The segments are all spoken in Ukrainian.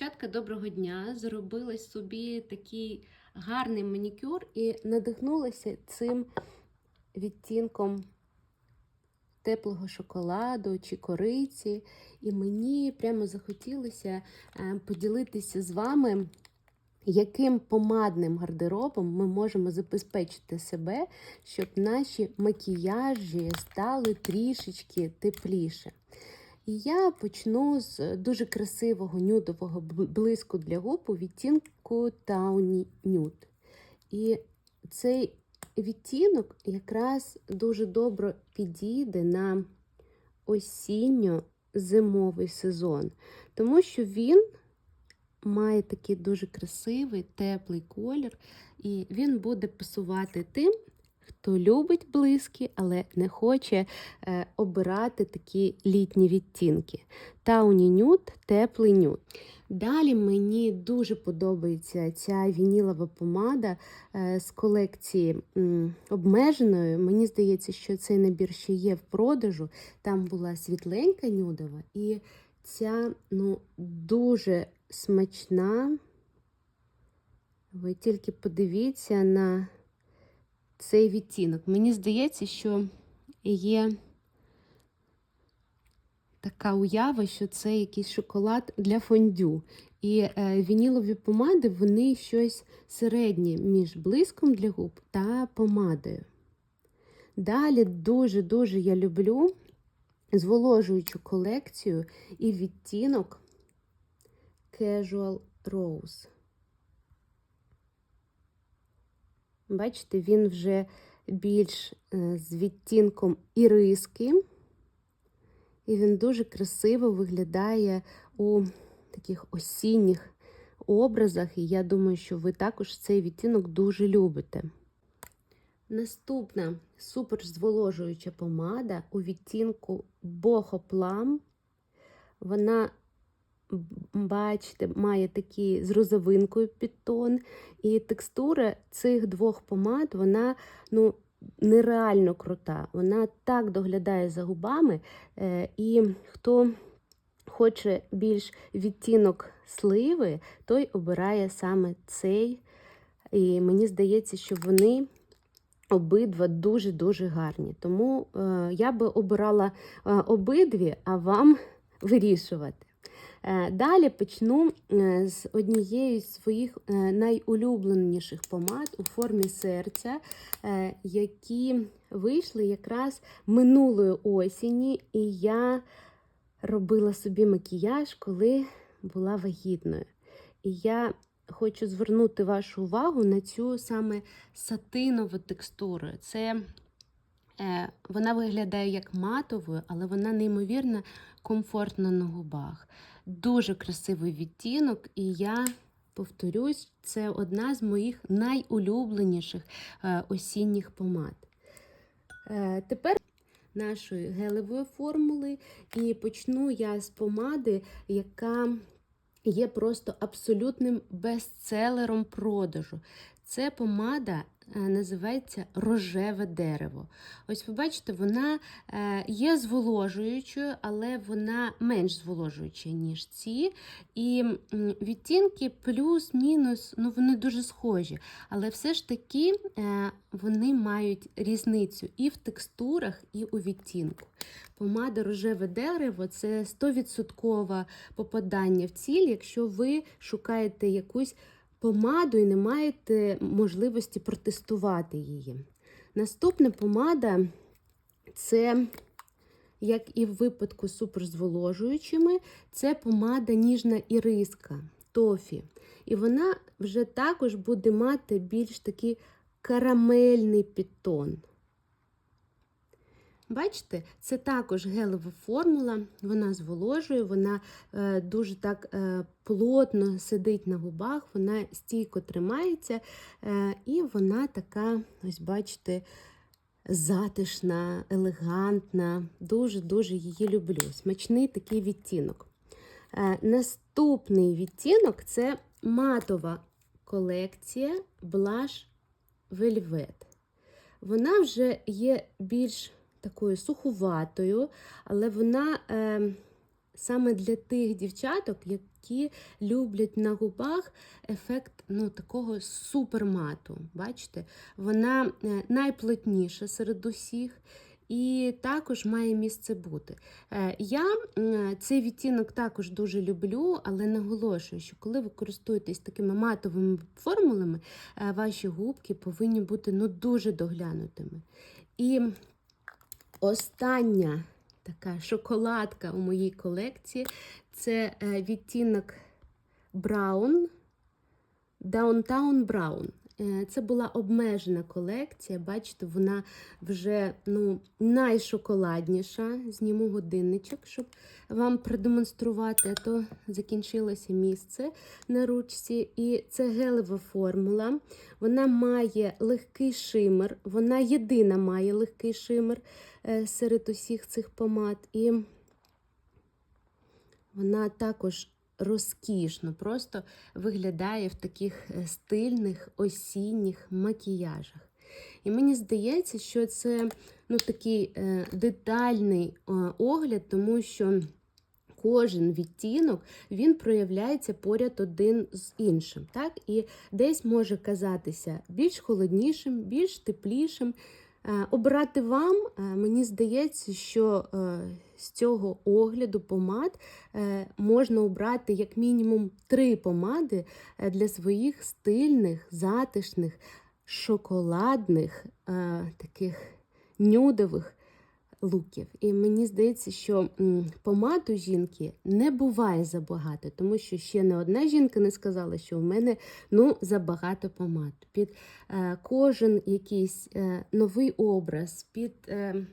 Дівчатка, доброго дня! Зробила собі такий гарний манікюр і надихнулася цим відтінком теплого шоколаду чи кориці. І мені прямо захотілося е, поділитися з вами, яким помадним гардеробом ми можемо забезпечити себе, щоб наші макіяжі стали трішечки тепліше. І я почну з дуже красивого нюдового блиску для губ у відтінку Tawny Nude. І цей відтінок якраз дуже добре підійде на осінньо-зимовий сезон, тому що він має такий дуже красивий, теплий колір, і він буде пасувати тим, хто любить блиски, але не хоче е, обирати такі літні відтінки. Тауні нюд, теплий нюд. Далі мені дуже подобається ця вінілова помада е, з колекції обмеженої. Мені здається, що цей набір ще є в продажу. Там була світленька нюдова, і ця ну, дуже смачна. Ви тільки подивіться на цей відтінок. Мені здається, що є така уява, що це якийсь шоколад для фондю. І е, вінілові помади вони щось середнє між блиском для губ та помадою. Далі дуже-дуже я люблю зволожуючу колекцію і відтінок Casual Rose. Бачите, він вже більш е, з відтінком іриски, і він дуже красиво виглядає у таких осінніх образах, і я думаю, що ви також цей відтінок дуже любите. Наступна супер зволожуюча помада у відтінку Boho Plum. Вона бачите, має такий з розовинкою підтон. І текстура цих двох помад, вона ну, нереально крута. Вона так доглядає за губами. Е, і хто хоче більш відтінок сливи, той обирає саме цей. І мені здається, що вони. Обидва дуже-дуже гарні. Тому е, я би обирала е, обидві, а вам вирішувати. Е, Далі почну е, з однієї з своїх е, найулюбленіших помад у формі серця, які вийшли якраз минулої осені, і я робила собі макіяж, коли була вагітною. І я хочу звернути вашу увагу на цю саме сатинову текстуру. Це вона виглядає як матовою, але вона неймовірно комфортна на губах. Дуже красивий відтінок, і я повторюсь, це одна з моїх найулюбленіших е, осінніх помад. Е, тепер нашої гелевої формули, і почну я з помади, яка є просто абсолютним бестселером продажу. Це помада е, називається рожеве дерево. Ось ви бачите, вона е, є зволожуючою, але вона менш зволожуюча, ніж ці. І відтінки плюс-мінус, ну вони дуже схожі. Але все ж таки е, вони мають різницю і в текстурах, і у відтінку. Помада рожеве дерево це 100% попадання в ціль, якщо ви шукаєте якусь помаду і не маєте можливості протестувати її. Наступна помада це, як і в випадку з суперзволожуючими, це помада ніжна іриска тофі. І вона вже також буде мати більш такий карамельний підтон. Бачите, це також гелева формула, вона зволожує, вона е, дуже так е, плотно сидить на губах, вона стійко тримається, е, і вона така, ось бачите, затишна, елегантна. Дуже-дуже її люблю. Смачний такий відтінок. Наступний відтінок це матова колекція Blush Velvet. Вона вже є більш такою суховатою, але вона е, саме для тих дівчаток, які люблять на губах ефект ну, такого супермату. Бачите? Вона е, найплотніша серед усіх. І також має місце бути. Е, Я цей відтінок також дуже люблю, але наголошую, що коли ви користуєтесь такими матовими формулами, е, ваші губки повинні бути ну, дуже доглянутими. І остання така шоколадка у моїй колекції це е, відтінок Brown, Downtown Brown. Е, Це була обмежена колекція. Бачите, вона вже ну, найшоколадніша. Зніму годинничок, щоб вам продемонструвати, а то закінчилося місце на ручці. І це гелева формула. Вона має легкий шимер. Вона єдина має легкий шимер серед усіх цих помад. І вона також розкішно, просто виглядає в таких е, стильних осінніх макіяжах. І мені здається, що це ну, такий е, детальний е, огляд, тому що кожен відтінок він проявляється поряд один з іншим. Так? І десь може казатися більш холоднішим, більш теплішим. Е, Обрати вам, е, мені здається, що е, з цього огляду помад можна обрати як мінімум три помади для своїх стильних, затишних, шоколадних, таких нюдових луків. І мені здається, що м, помад у жінки не буває забагато, тому що ще не одна жінка не сказала, що в мене ну, забагато помад. Під е, кожен якийсь е, новий образ, під е,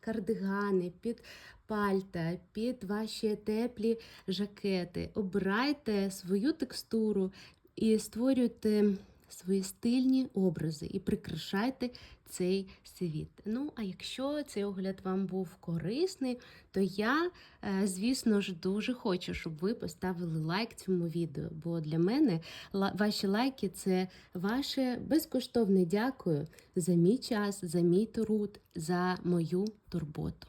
кардигани, під пальта, під ваші теплі жакети. Обирайте свою текстуру і створюйте свої стильні образи і прикрашайте цей світ. Ну, а якщо цей огляд вам був корисний, то я, е, звісно ж, дуже хочу, щоб ви поставили лайк цьому відео, бо для мене ваші лайки це ваше безкоштовне дякую за мій час, за мій труд, за мою турботу.